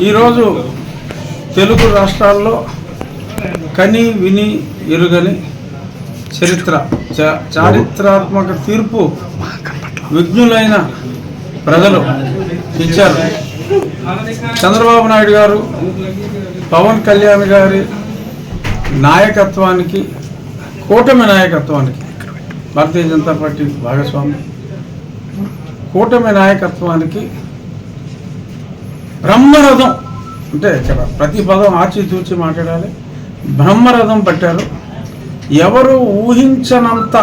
ఈరోజు తెలుగు రాష్ట్రాల్లో కని విని ఎరుగని చరిత్ర చారిత్రాత్మక తీర్పు విఘ్నులైన ప్రజలు ఇచ్చారు. చంద్రబాబు నాయుడు గారు పవన్ కళ్యాణ్ గారి నాయకత్వానికి కూటమి నాయకత్వానికి భారతీయ జనతా పార్టీ భాగస్వామి కూటమి నాయకత్వానికి బ్రహ్మరథం అంటే ప్రతి పదం ఆచితూచి మాట్లాడాలి. బ్రహ్మరథం పట్టారు. ఎవరు ఊహించనంత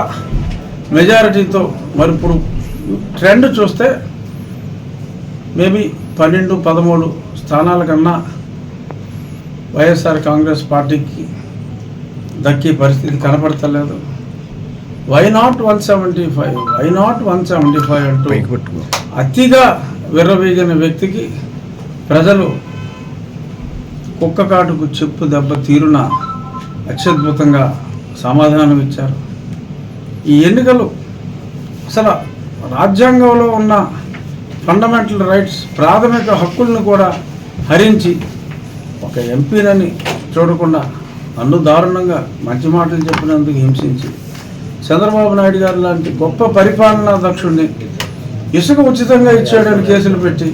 మెజారిటీతో మరి ఇప్పుడు ట్రెండ్ చూస్తే మేబీ పన్నెండు పదమూడు స్థానాల కన్నా వైఎస్ఆర్ కాంగ్రెస్ పార్టీకి దక్కే పరిస్థితి కనపడతలేదు. Why not one seventy five? Why not one seventy five అంటూ అతిగా విర్రవీగిన వ్యక్తికి ప్రజలు కుక్క కాటుకు చెప్పు దెబ్బ తీరున అత్యద్భుతంగా సమాధానం ఇచ్చారు. ఈ ఎన్నికలు అసలు రాజ్యాంగంలో ఉన్న ఫండమెంటల్ రైట్స్ ప్రాథమిక హక్కులను కూడా హరించి ఒక ఎంపీనని చూడకుండా నన్ను దారుణంగా మంచి మాటలు చెప్పినందుకు హింసించి చంద్రబాబు నాయుడు గారు లాంటి గొప్ప పరిపాలనా దక్షుడిని ఇసుక ఉచితంగా ఇచ్చాడని కేసులు పెట్టి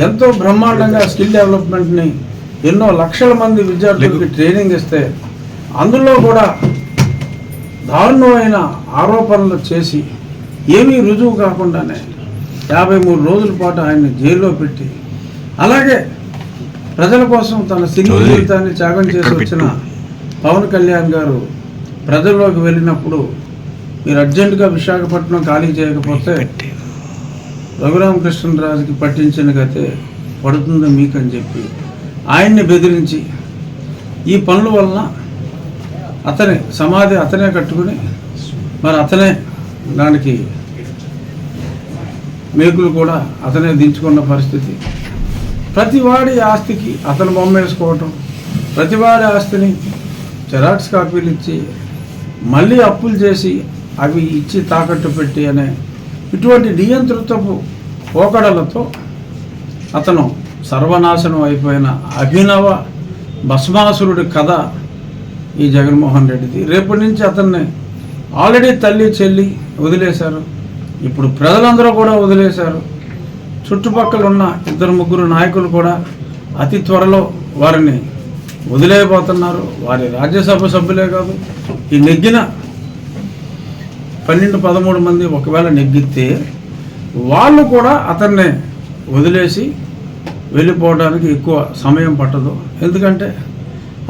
ఎంతో బ్రహ్మాండంగా స్కిల్ డెవలప్మెంట్ని ఎన్నో లక్షల మంది విద్యార్థులకి ట్రైనింగ్ ఇస్తే అందులో కూడా దారుణమైన ఆరోపణలు చేసి ఏమీ రుజువు కాకుండానే యాభై మూడు రోజుల పాటు ఆయన్ని జైల్లో పెట్టి అలాగే ప్రజల కోసం తన సినీ జీవితాన్ని త్యాగం చేసి వచ్చిన పవన్ కళ్యాణ్ గారు ప్రజల్లోకి వెళ్ళినప్పుడు మీరు అర్జెంటుగా విశాఖపట్నం ఖాళీ చేయకపోతే రఘురామకృష్ణరాజుకి పట్టించిన గతే పడుతుంది మీకని చెప్పి ఆయన్ని బెదిరించి ఈ పనుల వలన అతనే సమాధి అతనే కట్టుకుని మరి అతనే దానికి మేకులు కూడా అతనే దించుకున్న పరిస్థితి. ప్రతివాడి ఆస్తికి అతను బొమ్మ వేసుకోవటం ప్రతివాడి ఆస్తిని జెరాక్స్ కాపీలు ఇచ్చి మళ్ళీ అప్పులు చేసి అవి ఇచ్చి తాకట్టు పెట్టి అనే ఇటువంటి నియంత్రితపు పోకడలతో అతను సర్వనాశనం అయిపోయిన అభినవ భస్మాసురుడి కథ ఈ జగన్మోహన్ రెడ్డిది. రేపటి నుంచి అతన్ని ఆల్రెడీ తల్లి చెల్లి వదిలేశారు. ఇప్పుడు ప్రజలందరూ కూడా వదిలేశారు. చుట్టుపక్కల ఉన్న ఇద్దరు ముగ్గురు నాయకులు కూడా అతి త్వరలో వారిని వదిలేయబోతున్నారు. వారి రాజ్యసభ సభ్యులే కాదు ఈ నెగ్గిన పన్నెండు పదమూడు మంది ఒకవేళ నెగ్గితే వాళ్ళు కూడా అతన్ని వదిలేసి వెళ్ళిపోవడానికి ఎక్కువ సమయం పట్టదు. ఎందుకంటే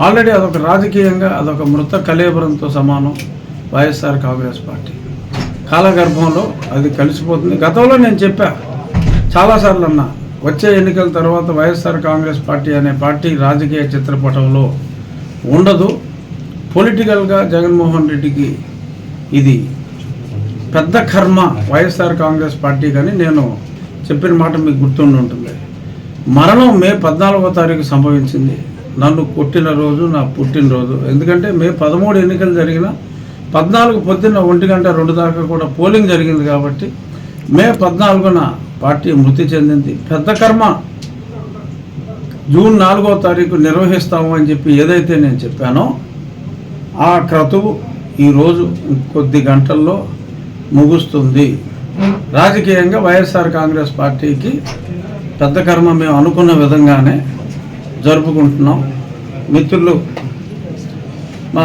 ఆల్రెడీ అదొక రాజకీయంగా అదొక మృత కలేబరంతో సమానం వైఎస్ఆర్ కాంగ్రెస్ పార్టీ. కాలగర్భంలో అది కలిసిపోతుంది. గతంలో నేను చెప్పా చాలాసార్లు అన్నా వచ్చే ఎన్నికల తర్వాత వైఎస్ఆర్ కాంగ్రెస్ పార్టీ అనే పార్టీ రాజకీయ చిత్రపటంలో ఉండదు. పొలిటికల్గా జగన్మోహన్ రెడ్డికి ఇది పెద్ద కర్మ వైఎస్ఆర్ కాంగ్రెస్ పార్టీ కానీ నేను చెప్పిన మాట మీకు గుర్తుండి ఉంటుంది. మరణం మే పద్నాలుగో తారీఖు సంభవించింది. నన్ను కొట్టిన రోజు నా పుట్టినరోజు. ఎందుకంటే మే పదమూడు ఎన్నికలు జరిగిన పద్నాలుగు పొద్దున్న ఒంటి గంట రెండు దాకా కూడా పోలింగ్ జరిగింది కాబట్టి మే పద్నాలుగున పార్టీ మృతి చెందింది. పెద్ద కర్మ. జూన్ నాలుగో తారీఖు నిర్వహిస్తాము అని చెప్పి ఏదైతే నేను చెప్పానో ఆ క్రతువు ఈరోజు కొద్ది గంటల్లో ముగుస్తుంది. రాజకీయంగా వైఎస్ఆర్ కాంగ్రెస్ పార్టీకి పెద్ద కర్మ మేము అనుకున్న విధంగానే జరుపుకుంటున్నాం. మిత్రులు మా